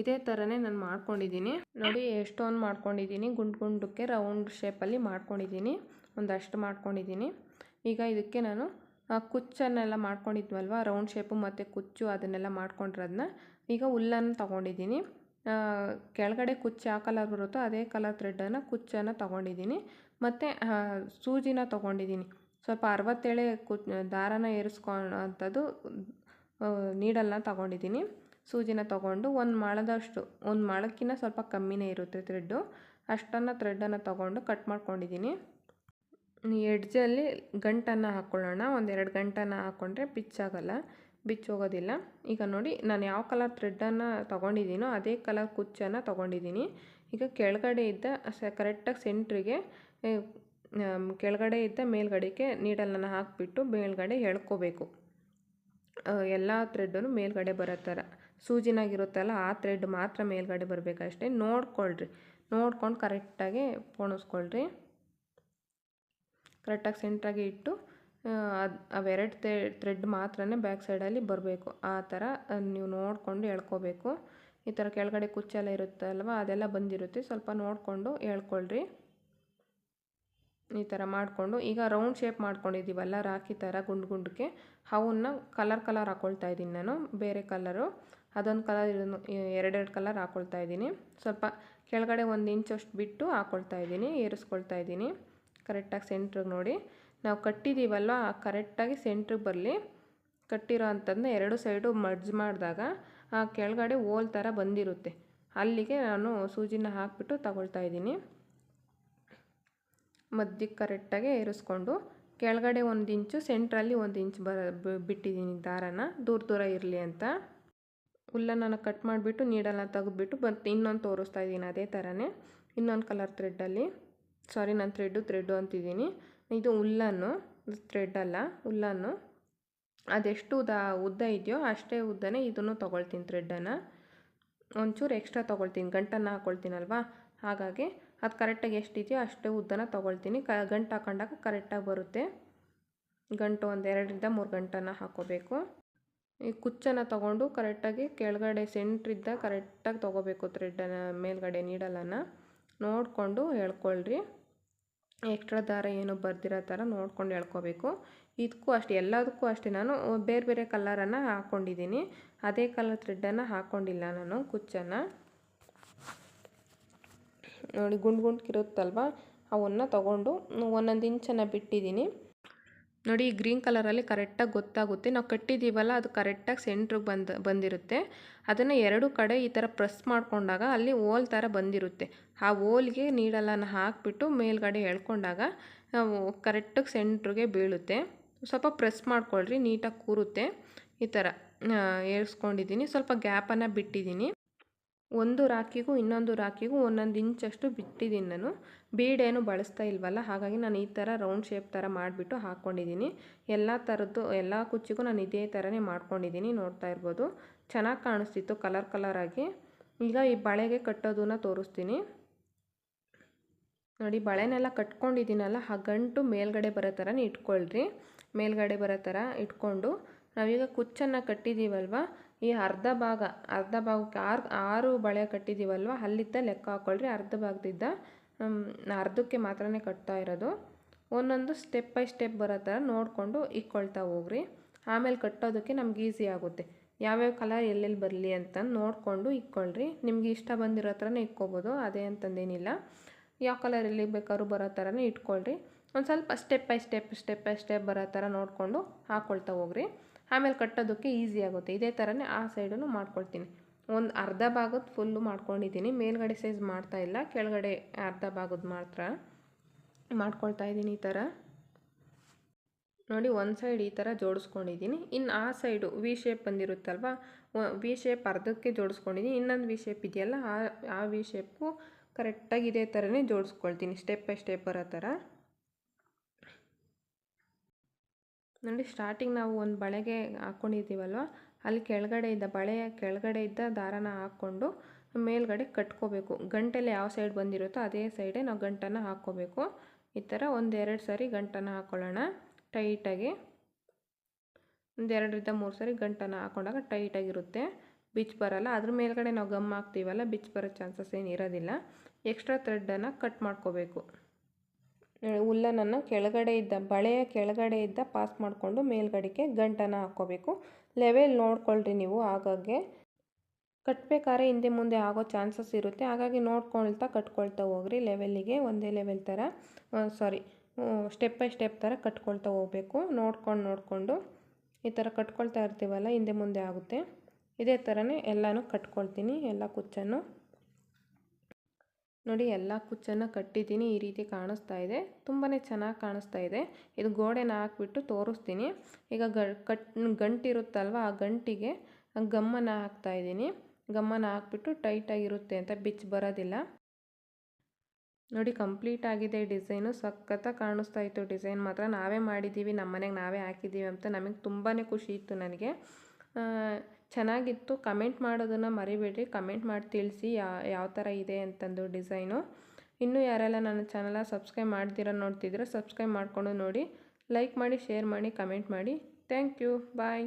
Speaker 1: ಇದೇ ಥರನೇ ನಾನು ಮಾಡ್ಕೊಂಡಿದ್ದೀನಿ. ನೋಡಿ, ಎಷ್ಟೊಂದು ಮಾಡ್ಕೊಂಡಿದ್ದೀನಿ. ಗುಂಡು ಗುಂಡಕ್ಕೆ ರೌಂಡ್ ಶೇಪಲ್ಲಿ ಮಾಡ್ಕೊಂಡಿದ್ದೀನಿ. ಒಂದಷ್ಟು ಮಾಡ್ಕೊಂಡಿದ್ದೀನಿ. ಈಗ ಇದಕ್ಕೆ ನಾನು ಕುಚ್ಚನ್ನೆಲ್ಲ ಮಾಡ್ಕೊಂಡಿದ್ವಲ್ವ? ರೌಂಡ್ ಶೇಪು ಮತ್ತು ಕುಚ್ಚು ಅದನ್ನೆಲ್ಲ ಮಾಡ್ಕೊಂಡಿರೋದನ್ನ ಈಗ ಹುಲ್ಲನ್ನು ತೊಗೊಂಡಿದ್ದೀನಿ. ಕೆಳಗಡೆ ಕುಚ್ಚು ಯಾವ ಕಲರ್ ಬರುತ್ತೋ ಅದೇ ಕಲರ್ ಥ್ರೆಡ್ಡನ್ನು ಕುಚ್ಚನ್ನು ತೊಗೊಂಡಿದ್ದೀನಿ. ಮತ್ತು ಸೂಜಿನ ತೊಗೊಂಡಿದ್ದೀನಿ. ಸ್ವಲ್ಪ ಅರವತ್ತೇಳೆ ಕು, ದಾರನ ಏರಿಸ್ಕೊಳ್ಳೋ ಅಂಥದ್ದು ನೀಡಲ್ನ ತೊಗೊಂಡಿದ್ದೀನಿ. ಸೂಜಿನ ತೊಗೊಂಡು ಒಂದು ಮಾಳದಷ್ಟು, ಒಂದು ಮಾಳಕ್ಕಿಂತ ಸ್ವಲ್ಪ ಕಮ್ಮಿನೇ ಇರುತ್ತೆ ಥ್ರೆಡ್ಡು ಅಷ್ಟನ್ನು ಥ್ರೆಡ್ಡನ್ನು ತೊಗೊಂಡು ಕಟ್ ಮಾಡ್ಕೊಂಡಿದ್ದೀನಿ. ಎಡ್ಜಲ್ಲಿ ಗಂಟನ್ನು ಹಾಕ್ಕೊಳ್ಳೋಣ ಒಂದೆರಡು ಗಂಟನ್ನು ಹಾಕ್ಕೊಂಡ್ರೆ ಬಿಚ್ಚಾಗಲ್ಲ ಬಿಚ್ಚೋಗೋದಿಲ್ಲ ಈಗ ನೋಡಿ, ನಾನು ಯಾವ ಕಲರ್ ಥ್ರೆಡ್ಡನ್ನು ತೊಗೊಂಡಿದ್ದೀನೋ ಅದೇ ಕಲರ್ ಕುಚ್ಚನ್ನು ತೊಗೊಂಡಿದ್ದೀನಿ. ಈಗ ಕೆಳಗಡೆ ಇದ್ದ, ಸ ಕರೆಕ್ಟಾಗಿ ಸೆಂಟ್ರಿಗೆ ಕೆಳಗಡೆ ಇದ್ದ ಮೇಲ್ಗಡೆಗೆ ನೀಡಲನ್ನು ಹಾಕಿಬಿಟ್ಟು ಮೇಲ್ಗಡೆ ಎಳ್ಕೋಬೇಕು. ಎಲ್ಲ ಥ್ರೆಡ್ಡನ್ನು ಮೇಲ್ಗಡೆ ಬರೋ ಥರ. ಸೂಜಿನಾಗಿರುತ್ತಲ್ಲ ಆ ಥ್ರೆಡ್ ಮಾತ್ರ ಮೇಲ್ಗಡೆ ಬರಬೇಕಷ್ಟೇ. ನೋಡ್ಕೊಳ್ರಿ. ನೋಡ್ಕೊಂಡು ಕರೆಕ್ಟಾಗಿ ಪೋಣಿಸ್ಕೊಳ್ರಿ. ಕರೆಕ್ಟಾಗಿ ಸೆಂಟ್ರಾಗಿ ಇಟ್ಟು ಅದು, ಅವೆರಡು ಥ್ರೆಡ್ ಮಾತ್ರನೇ ಬ್ಯಾಕ್ ಸೈಡಲ್ಲಿ ಬರಬೇಕು. ಆ ಥರ ನೀವು ನೋಡಿಕೊಂಡು ಎಳ್ಕೋಬೇಕು. ಈ ಥರ ಕೆಳಗಡೆ ಕುಚ್ಚೆಲ್ಲ ಇರುತ್ತಲ್ವ, ಅದೆಲ್ಲ ಬಂದಿರುತ್ತೆ. ಸ್ವಲ್ಪ ನೋಡಿಕೊಂಡು ಎಳ್ಕೊಳ್ರಿ. ಈ ಥರ ಮಾಡಿಕೊಂಡು, ಈಗ ರೌಂಡ್ ಶೇಪ್ ಮಾಡ್ಕೊಂಡಿದ್ದೀವಲ್ಲ ರಾಖಿ ಥರ ಗುಂಡು ಗುಂಡಕ್ಕೆ ಅವನ್ನ ಕಲರ್ ಕಲರ್ ಹಾಕ್ಕೊಳ್ತಾ ಇದ್ದೀನಿ ನಾನು, ಬೇರೆ ಕಲರು ಅದೊಂದು ಕಲರ್ ಇದನ್ನು ಎರಡೆರಡು ಕಲರ್ ಹಾಕ್ಕೊಳ್ತಾ ಇದ್ದೀನಿ. ಸ್ವಲ್ಪ ಕೆಳಗಡೆ ಒಂದು ಇಂಚಷ್ಟು ಬಿಟ್ಟು ಹಾಕ್ಕೊಳ್ತಾ ಇದ್ದೀನಿ, ಏರಿಸ್ಕೊಳ್ತಾ ಇದ್ದೀನಿ. ಕರೆಕ್ಟಾಗಿ ಸೆಂಟ್ರಿಗೆ ನೋಡಿ. ನಾವು ಕಟ್ಟಿದ್ದೀವಲ್ವ ಕರೆಕ್ಟಾಗಿ ಸೆಂಟ್ರಿಗೆ ಬರಲಿ. ಕಟ್ಟಿರೋ ಅಂಥದ್ದನ್ನ ಎರಡು ಸೈಡು ಮಡ್ಜ್ ಮಾಡಿದಾಗ ಆ ಕೆಳಗಡೆ ಓಲ್ ಥರ ಬಂದಿರುತ್ತೆ. ಅಲ್ಲಿಗೆ ನಾನು ಸೂಜಿನ ಹಾಕಿಬಿಟ್ಟು ತಗೊಳ್ತಾ ಇದ್ದೀನಿ. ಮಧ್ಯಕ್ಕೆ ಕರೆಕ್ಟಾಗಿ ಏರಿಸ್ಕೊಂಡು ಕೆಳಗಡೆ ಒಂದು ಇಂಚು ಸೆಂಟ್ರಲ್ಲಿ ಒಂದು ಇಂಚು ಬರ ಬಿಟ್ಟಿದ್ದೀನಿ ದಾರನ. ದೂರ ದೂರ ಇರಲಿ ಅಂತ. ಹುಲ್ಲನ್ನು ಕಟ್ ಮಾಡಿಬಿಟ್ಟು ನೀಡಲ್ಲ ತೆಗೆದ್ಬಿಟ್ಟು ಬಂತು ಇನ್ನೊಂದು ತೋರಿಸ್ತಾ ಇದ್ದೀನಿ ಅದೇ ಥರನೇ ಇನ್ನೊಂದು ಕಲರ್ ಥ್ರೆಡ್ಡಲ್ಲಿ ಸಾರಿ ನಾನು ಥ್ರೆಡ್ಡು ಥ್ರೆಡ್ಡು ಅಂತಿದ್ದೀನಿ. ಇದು ಹುಲ್ಲನ್ನು ಥ್ರೆಡ್ ಅಲ್ಲ, ಹುಲ್ಲನ್ನು. ಅದೆಷ್ಟು ಉದ್ದ ಉದ್ದ ಇದೆಯೋ ಅಷ್ಟೇ ಉದ್ದನೇ ಇದನ್ನು ತೊಗೊಳ್ತೀನಿ ಥ್ರೆಡ್ಡನ್ನು ಒಂಚೂರು ಎಕ್ಸ್ಟ್ರಾ ತೊಗೊಳ್ತೀನಿ, ಗಂಟನ್ನು ಹಾಕ್ಕೊಳ್ತೀನಲ್ವಾ ಹಾಗಾಗಿ ಅದು ಕರೆಕ್ಟಾಗಿ ಎಷ್ಟಿದೆಯೋ ಅಷ್ಟೇ ಉದ್ದನ ತೊಗೊಳ್ತೀನಿ. ಕ ಗಂಟು ಹಾಕೊಂಡಾಗ ಕರೆಕ್ಟಾಗಿ ಬರುತ್ತೆ. ಗಂಟು ಒಂದು ಎರಡರಿಂದ ಮೂರು ಗಂಟನ್ನು ಹಾಕೋಬೇಕು. ಈ ಕುಚ್ಚನ್ನು ತೊಗೊಂಡು ಕರೆಕ್ಟಾಗಿ ಕೆಳಗಡೆ ಸೆಂಟ್ರಿದ್ದ ಕರೆಕ್ಟಾಗಿ ತೊಗೋಬೇಕು ಥ್ರೆಡ್ಡನ್ನು ಮೇಲ್ಗಡೆ ನೀಡಲನ್ನು. ನೋಡಿಕೊಂಡು ಎಳ್ಕೊಳ್ರಿ. ಎಕ್ಸ್ಟ್ರಾ ದಾರ ಏನು ಬರ್ದಿರೋ ಥರ ನೋಡ್ಕೊಂಡು ಎಳ್ಕೊಬೇಕು. ಇದಕ್ಕೂ ಅಷ್ಟೇ, ಎಲ್ಲದಕ್ಕೂ ಅಷ್ಟೇ ನಾನು ಬೇರೆ ಬೇರೆ ಕಲರನ್ನು ಹಾಕ್ಕೊಂಡಿದ್ದೀನಿ ಅದೇ ಕಲರ್ ಥ್ರೆಡ್ಡನ್ನು ಹಾಕ್ಕೊಂಡಿಲ್ಲ ನಾನು ಕುಚ್ಚನ್ನು. ನೋಡಿ ಗುಂಡು ಗುಂಡ್ಕಿರುತ್ತಲ್ವ ಅವನ್ನು ತೊಗೊಂಡು ಒಂದೊಂದು ಇಂಚನ್ನು ಬಿಟ್ಟಿದ್ದೀನಿ ನೋಡಿ ಈ ಗ್ರೀನ್ ಕಲರಲ್ಲಿ ಕರೆಕ್ಟಾಗಿ ಗೊತ್ತಾಗುತ್ತೆ. ನಾವು ಕಟ್ಟಿದ್ದೀವಲ್ಲ ಅದು ಕರೆಕ್ಟಾಗಿ ಸೆಂಟ್ರಿಗೆ ಬಂದು, ಬಂದಿರುತ್ತೆ. ಅದನ್ನು ಎರಡು ಕಡೆ ಈ ಥರ ಪ್ರೆಸ್ ಮಾಡಿಕೊಂಡಾಗ ಅಲ್ಲಿ ಓಲ್ ಥರ ಬಂದಿರುತ್ತೆ. ಆ ಓಲ್ಗೆ ನೀಡಲನ್ನು ಹಾಕಿಬಿಟ್ಟು ಮೇಲ್ಗಡೆ ಎಳ್ಕೊಂಡಾಗ ಕರೆಕ್ಟಾಗಿ ಸೆಂಟ್ರಿಗೆ ಬೀಳುತ್ತೆ. ಸ್ವಲ್ಪ ಪ್ರೆಸ್ ಮಾಡ್ಕೊಳ್ರಿ, ನೀಟಾಗಿ ಕೂರುತ್ತೆ. ಈ ಥರ ಏರಿಸ್ಕೊಂಡಿದ್ದೀನಿ ಸ್ವಲ್ಪ ಗ್ಯಾಪನ್ನು ಬಿಟ್ಟಿದ್ದೀನಿ ಒಂದು ರಾಕಿಗೂ ಇನ್ನೊಂದು ರಾಕಿಗೂ ಒಂದೊಂದು ಇಂಚಷ್ಟು ಬಿಟ್ಟಿದ್ದೀನಿ ನಾನು. ಬೀಡೇನು ಬಳಸ್ತಾ ಇಲ್ವಲ್ಲ, ಹಾಗಾಗಿ ನಾನು ಈ ಥರ ರೌಂಡ್ ಶೇಪ್ ಥರ ಮಾಡಿಬಿಟ್ಟು ಹಾಕ್ಕೊಂಡಿದ್ದೀನಿ ಎಲ್ಲ ಥರದ್ದು, ಎಲ್ಲ ಕುಚ್ಚಿಗೂ ನಾನು ಇದೇ ಥರನೇ ಮಾಡ್ಕೊಂಡಿದ್ದೀನಿ, ನೋಡ್ತಾ ಇರ್ಬೋದು. ಚೆನ್ನಾಗಿ ಕಾಣಿಸ್ತಿತ್ತು ಕಲರ್ ಕಲರಾಗಿ ಈಗ ಈ ಬಳೆಗೆ ಕಟ್ಟೋದನ್ನ ತೋರಿಸ್ತೀನಿ. ನೋಡಿ, ಬಳೆನೆಲ್ಲ ಕಟ್ಕೊಂಡಿದ್ದೀನಲ್ಲ, ಆ ಗಂಟು ಮೇಲ್ಗಡೆ ಬರೋ ಥರನೇ ಇಟ್ಕೊಳ್ರಿ. ಮೇಲ್ಗಡೆ ಬರೋ ಥರ ಇಟ್ಕೊಂಡು, ನಾವೀಗ ಕುಚ್ಚನ್ನು ಕಟ್ಟಿದ್ದೀವಲ್ವ ಈ ಅರ್ಧ ಭಾಗ, ಅರ್ಧ ಭಾಗಕ್ಕೆ ಆರು ಆರು ಬಳೆ ಕಟ್ಟಿದ್ದೀವಲ್ವ ಅಲ್ಲಿದ್ದ ಲೆಕ್ಕ ಹಾಕ್ಕೊಳ್ರಿ ಅರ್ಧ ಭಾಗದಿದ್ದ ಅರ್ಧಕ್ಕೆ ಮಾತ್ರನೇ ಕಟ್ತಾ ಇರೋದು. ಒಂದೊಂದು ಸ್ಟೆಪ್ ಬೈ ಸ್ಟೆಪ್ ಬರೋ ಥರ ನೋಡಿಕೊಂಡು ಇಕ್ಕೊಳ್ತಾ ಹೋಗ್ರಿ. ಆಮೇಲೆ ಕಟ್ಟೋದಕ್ಕೆ ನಮ್ಗೆ ಈಸಿ ಆಗುತ್ತೆ. ಯಾವ್ಯಾವ ಕಲರ್ ಎಲ್ಲೆಲ್ಲಿ ಬರಲಿ ಅಂತ ನೋಡಿಕೊಂಡು ಇಕ್ಕೊಳ್ರಿ. ನಿಮ್ಗೆ ಇಷ್ಟ ಬಂದಿರೋ ಥರನೇ ಇಕ್ಕೋಬೋದು, ಅದೇ ಅಂತಂದೇನಿಲ್ಲ. ಯಾವ ಕಲರ್ ಎಲ್ಲಿ ಬೇಕಾದ್ರೂ ಬರೋ ಥರನೇ ಇಟ್ಕೊಳ್ರಿ. ಒಂದು ಸ್ವಲ್ಪ step by step step by step ಬರೋ ಥರ ನೋಡಿಕೊಂಡು ಹಾಕ್ಕೊಳ್ತಾ ಹೋಗ್ರಿ. ಆಮೇಲೆ ಕಟ್ಟೋದಕ್ಕೆ ಈಸಿ ಆಗುತ್ತೆ. ಇದೇ ಥರನೇ ಆ ಸೈಡನ್ನು ಮಾಡ್ಕೊಳ್ತೀನಿ. ಒಂದು ಅರ್ಧ ಭಾಗದ ಫುಲ್ಲು ಮಾಡ್ಕೊಂಡಿದ್ದೀನಿ. ಮೇಲ್ಗಡೆ ಸೈಜ್ ಮಾಡ್ತಾ ಇಲ್ಲ. ಕೆಳಗಡೆ ಅರ್ಧ ಭಾಗದ ಮಾತ್ರ ಮಾಡ್ಕೊಳ್ತಾ ಇದ್ದೀನಿ ಈ ಥರ ನೋಡಿ, ಒಂದು ಸೈಡ್ ಈ ಥರ ಜೋಡಿಸ್ಕೊಂಡಿದ್ದೀನಿ. ಇನ್ನು ಆ ಸೈಡು ವಿ ಶೇಪ್ ಬಂದಿರುತ್ತಲ್ವ? ವಿ ಶೇಪ್ ಅರ್ಧಕ್ಕೆ ಜೋಡಿಸ್ಕೊಂಡಿದ್ದೀನಿ. ಇನ್ನೊಂದು ವಿ ಶೇಪ್ ಇದೆಯಲ್ಲ, ಆ ಆ ವಿ ಶೇಪು ಕರೆಕ್ಟಾಗಿ ಇದೇ ಥರನೇ ಜೋಡಿಸ್ಕೊಳ್ತೀನಿ ಸ್ಟೆಪ್ ಬೈ ಸ್ಟೆಪ್ ಬರೋ ಥರ ನೋಡಿ ಸ್ಟಾರ್ಟಿಂಗ್ ನಾವು ಒಂದು ಬಳೆಗೆ ಹಾಕ್ಕೊಂಡಿದ್ದೀವಲ್ವ ಅಲ್ಲಿ ಕೆಳಗಡೆ ಇದ್ದ ಬಳೆಯ ಕೆಳಗಡೆ ಇದ್ದ ದಾರನ ಹಾಕ್ಕೊಂಡು ಮೇಲ್ಗಡೆ ಕಟ್ಕೋಬೇಕು. ಗಂಟೆಲಿ ಯಾವ ಸೈಡ್ ಬಂದಿರುತ್ತೋ ಅದೇ ಸೈಡೇ ನಾವು ಗಂಟನ್ನು ಹಾಕ್ಕೋಬೇಕು. ಈ ಥರ ಒಂದೆರಡು ಸಾರಿ ಗಂಟನ್ನು ಹಾಕ್ಕೊಳ್ಳೋಣ ಟೈಟಾಗಿ ಒಂದೆರಡರಿಂದ ಮೂರು ಸಾರಿ ಗಂಟನ್ನು ಹಾಕೊಂಡಾಗ ಟೈಟಾಗಿರುತ್ತೆ ಬಿಚ್ ಬರಲ್ಲ. ಅದ್ರ ಮೇಲ್ಗಡೆ ನಾವು ಗಮ್ ಹಾಕ್ತೀವಲ್ಲ ಬಿಚ್ ಬರೋ ಚಾನ್ಸಸ್ ಏನು ಇರೋದಿಲ್ಲ. ಎಕ್ಸ್ಟ್ರಾ ಥ್ರೆಡ್ಡನ್ನು ಕಟ್ ಮಾಡ್ಕೋಬೇಕು. ಹುಲ್ಲನನ್ನು ಕೆಳಗಡೆ ಇದ್ದ, ಬಳೆಯ ಕೆಳಗಡೆ ಇದ್ದ ಪಾಸ್ ಮಾಡಿಕೊಂಡು ಮೇಲ್ಗಡೆಗೆ ಗಂಟನ್ನು ಹಾಕ್ಕೋಬೇಕು. ಲೆವೆಲ್ ನೋಡ್ಕೊಳ್ರಿ ನೀವು ಆಗಾಗ್ಗೆ ಕಟ್ಟಬೇಕಾದ್ರೆ ಹಿಂದೆ ಮುಂದೆ ಆಗೋ ಚಾನ್ಸಸ್ ಇರುತ್ತೆ. ಹಾಗಾಗಿ ನೋಡ್ಕೊಳ್ತಾ ಕಟ್ಕೊಳ್ತಾ ಹೋಗ್ರಿ. ಲೆವೆಲ್ಲಿಗೆ ಒಂದೇ ಲೆವೆಲ್ ಥರ ಸಾರಿ ಸ್ಟೆಪ್ ಬೈ ಸ್ಟೆಪ್ ಥರ ಕಟ್ಕೊಳ್ತಾ ಹೋಗಬೇಕು. ನೋಡ್ಕೊಂಡು, ನೋಡಿಕೊಂಡು ಈ ಥರ ಕಟ್ಕೊಳ್ತಾ ಇರ್ತೀವಲ್ಲ, ಹಿಂದೆ ಮುಂದೆ ಆಗುತ್ತೆ. ಇದೇ ಥರನೇ ಎಲ್ಲನೂ ಕಟ್ಕೊಳ್ತೀನಿ, ಎಲ್ಲ ಕುಚ್ಚನ್ನು. ನೋಡಿ, ಎಲ್ಲ ಕುಚ್ಚನ್ನು ಕಟ್ಟಿದ್ದೀನಿ. ಈ ರೀತಿ ಕಾಣಿಸ್ತಾ ಇದೆ. ತುಂಬಾ ಚೆನ್ನಾಗಿ ಕಾಣಿಸ್ತಾ ಇದೆ. ಇದು ಗೋಡೆನ ಹಾಕ್ಬಿಟ್ಟು ತೋರಿಸ್ತೀನಿ. ಈಗ ಗ ಕಟ್, ಗಂಟಿರುತ್ತಲ್ವ, ಆ ಗಂಟಿಗೆ ಗಮ್ಮನ ಹಾಕ್ತಾ ಇದ್ದೀನಿ. ಗಮ್ಮನ ಹಾಕ್ಬಿಟ್ಟು ಟೈಟಾಗಿರುತ್ತೆ ಅಂತ ಬಿಚ್ಚು ಬರೋದಿಲ್ಲ. ನೋಡಿ, ಕಂಪ್ಲೀಟ್ ಆಗಿದೆ ಡಿಸೈನು. ಸಖತ್ತ ಕಾಣಿಸ್ತಾ ಇತ್ತು ಡಿಸೈನ್ ಮಾತ್ರ. ನಾವೇ ಮಾಡಿದ್ದೀವಿ ನಮ್ಮ ಮನೆಗೆ ನಾವೇ ಹಾಕಿದ್ದೀವಿ ಅಂತ ನಮಗೆ ತುಂಬಾ ಖುಷಿ ಇತ್ತು ನನಗೆ. ಚೆನ್ನಾಗಿತ್ತು. ಕಮೆಂಟ್ ಮಾಡೋದನ್ನು ಮರಿಬೇಡ್ರಿ. ಕಮೆಂಟ್ ಮಾಡಿ ತಿಳಿಸಿ ಯಾವ ಥರ ಇದೆ ಅಂತಂದು ಡಿಸೈನು. ಇನ್ನೂ ಯಾರೆಲ್ಲ ನನ್ನ ಚಾನಲ ಸಬ್ಸ್ಕ್ರೈಬ್ ಮಾಡ್ತೀರ ನೋಡ್ತಿದ್ರೆ ಸಬ್ಸ್ಕ್ರೈಬ್ ಮಾಡಿಕೊಂಡು ನೋಡಿ. ಲೈಕ್ ಮಾಡಿ, ಶೇರ್ ಮಾಡಿ, ಕಮೆಂಟ್ ಮಾಡಿ. Thank you. ಬಾಯ್.